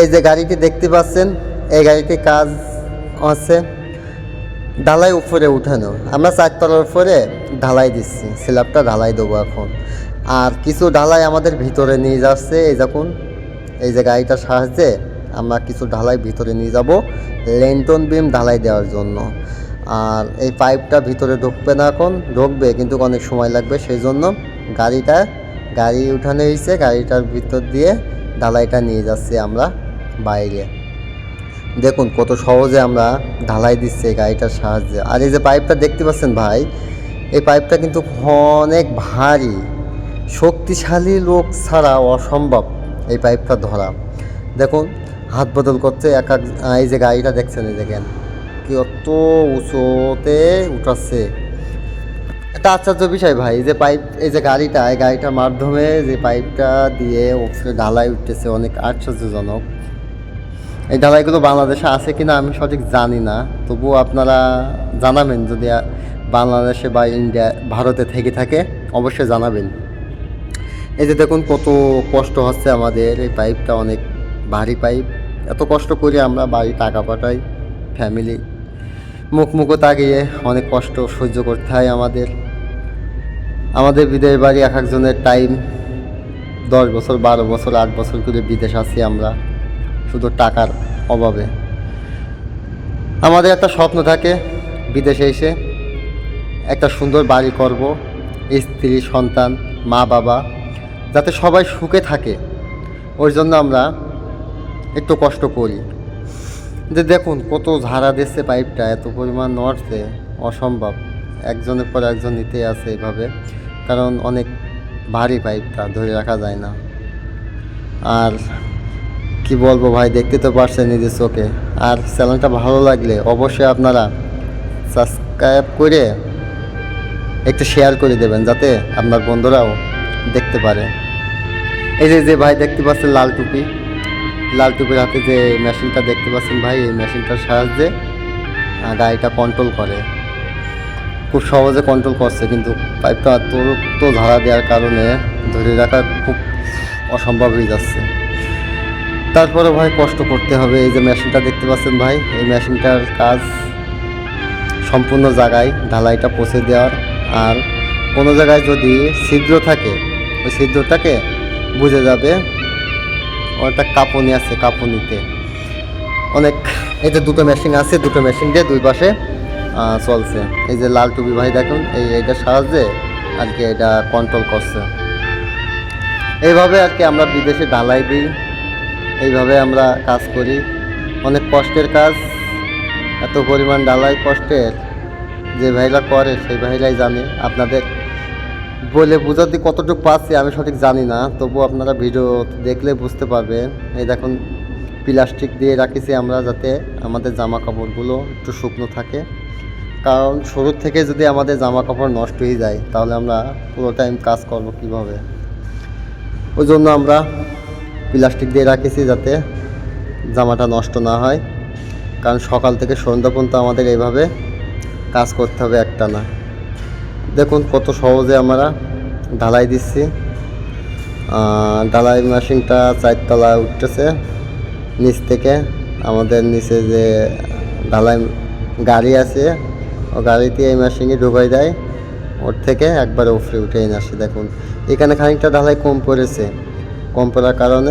এই যে গাড়িটি দেখতে পাচ্ছেন, এই গাড়িটি কাজ আছে। ঢালাই উপরে উঠানো। আমরা চারতলার উপরে ঢালাই দিচ্ছি স্ল্যাবটা ঢালাই দেবো এখন। আর কিছু ঢালাই আমাদের ভিতরে নিয়ে যাচ্ছে, এই যখন এই যে গাড়িটার সাহায্যে আমরা কিছু ঢালাই ভিতরে নিয়ে যাব, লেন্টন বিম ঢালাই দেওয়ার জন্য। আর এই পাইপটা ভিতরে ঢুকবে না এখন, ঢুকবে কিন্তু অনেক সময় লাগবে, সেই জন্য গাড়িটা, গাড়ি উঠানো হয়েছে, গাড়িটার ভিতর দিয়ে ঢালাইটা নিয়ে যাচ্ছি আমরা বাইরে। দেখুন, কত সহজে আমরা ঢালাই দিচ্ছি এই গাড়িটার সাহায্যে। আর এই যে পাইপটা দেখতে পাচ্ছেন ভাই, এই পাইপটা কিন্তু অনেক ভারী। শক্তিশালী লোক ছাড়া অসম্ভব এই পাইপটা ধরা। দেখুন, হাত বদল করছে এক এক এই যে গাড়িটা দেখছেন এই দেখেন, কি অত উঁচুতে উঠাচ্ছে। একটা আশ্চর্য বিষয় ভাই, যে পাইপ এই যে গাড়িটা, এই গাড়িটার মাধ্যমে যে পাইপটা দিয়ে উপরে ঢালাই উঠতেছে অনেক আশ্চর্যজনক। এই ঢালাইগুলো বাংলাদেশে আছে কিনা আমি সঠিক জানি না তবুও আপনারা জানাবেন যদি বাংলাদেশে বা ইন্ডিয়া, ভারতে থেকে থাকে, অবশ্যই জানাবেন। এই যে দেখুন কত কষ্ট হচ্ছে আমাদের, এই পাইপটা অনেক ভারী পাইপ এত কষ্ট করে আমরা বাড়ি টাকা পাঠাই ফ্যামিলি মুখ মুখো তাগিয়ে অনেক কষ্ট সহ্য করতে হয় আমাদের। আমাদের বিদেশ বাড়ি এক একজনের টাইম দশ বছর, বারো বছর, আট বছর করে বিদেশ আছি আমরা, শুধু টাকার অভাবে। আমাদের একটা স্বপ্ন থাকে, বিদেশে এসে একটা সুন্দর বাড়ি করব, স্ত্রী, সন্তান, মা, বাবা, যাতে সবাই সুখে থাকে। ওই জন্য আমরা একটু কষ্ট করি। যে দেখুন, কত ঝাড়া দিচ্ছে পাইপটা এত পরিমাণ নড়ছে, অসম্ভব। একজনের পর একজন নিতে আছে এভাবে কারণ অনেক ভারী পাইপটা, ধরে রাখা যায় না। আর কি বলব ভাই, দেখতে তো পারছেন নিজের চোখে। আর চ্যানেলটা ভালো লাগলে অবশ্যই আপনারা সাবস্ক্রাইব করে একটু শেয়ার করে দেবেন, যাতে আপনার বন্ধুরাও দেখতে পারে। এই যে যে ভাই দেখতে পাচ্ছেন লাল টুপি। লাল টুপির হাতে যে মেশিনটা দেখতে পাচ্ছেন ভাই, এই মেশিনটার সাহায্যে গাড়িটা কন্ট্রোল করে। খুব সহজে কন্ট্রোল করছে, কিন্তু পাইপটা এত তো ধারা দেওয়ার কারণে ধরে রাখা খুব অসম্ভব হয়ে যাচ্ছে। তারপরে ভাই কষ্ট করতে হবে, এই যে মেশিনটা দেখতে পাচ্ছেন ভাই, এই মেশিনটার কাজ সম্পূর্ণ জায়গায় ঢালাইটা পচে দেওয়ার। আর কোনো জায়গায় যদি ছিদ্র থাকে, ওই ছিদ্রটাকে বুঝে যাবে ওটা কাঁপুনি আছে কাঁপুনিতে। অনেক, এই যে দুটো মেশিন আছে, দুটো মেশিন দিয়ে দুই পাশে চলছে। এই যে লাল টুপি ভাই দেখুন, এই এইটার সাহায্যে আর কি এটা কন্ট্রোল করছে। এইভাবে আর কি আমরা বিদেশে ঢালাই দিই, এইভাবে আমরা কাজ করি। অনেক কষ্টের কাজ, এত পরিমাণ ডালাই কষ্টের যে ভাইরা করে, সেই ভাইরাই জানে। আপনাদের বলে বোঝাতে কতটুকু পাচ্ছি আমি সঠিক জানি না, তবু আপনারা ভিডিও দেখলে বুঝতে পারবেন। এই দেখুন, প্লাস্টিক দিয়ে রাখিছি আমরা যাতে আমাদের জামা কাপড়গুলো একটু শুকনো থাকে। কারণ শুরুর থেকে যদি আমাদের জামা কাপড় নষ্ট হয়ে যায়, তাহলে আমরা পুরো টাইম কাজ করব কীভাবে? ওই জন্য আমরা প্লাস্টিক দিয়ে রাখেছি যাতে জামাটা নষ্ট না হয়। কারণ সকাল থেকে সন্ধ্যা পর্যন্ত আমাদের এইভাবে কাজ করতে হবে একটা না। দেখুন কত সহজে আমরা ঢালাই দিচ্ছি। ঢালাই মেশিনটা চারতলা উঠতেছে। নিচ থেকে আমাদের নিচে যে ঢালাই গাড়ি আছে ও গাড়িতে এই মেশিনে ঢুকাই দেয়। ওর থেকে একবার ওফরে উঠে এনে আসে। দেখুন, এখানে খানিকটা ঢালাই কম পড়েছে। কম পড়ার কারণে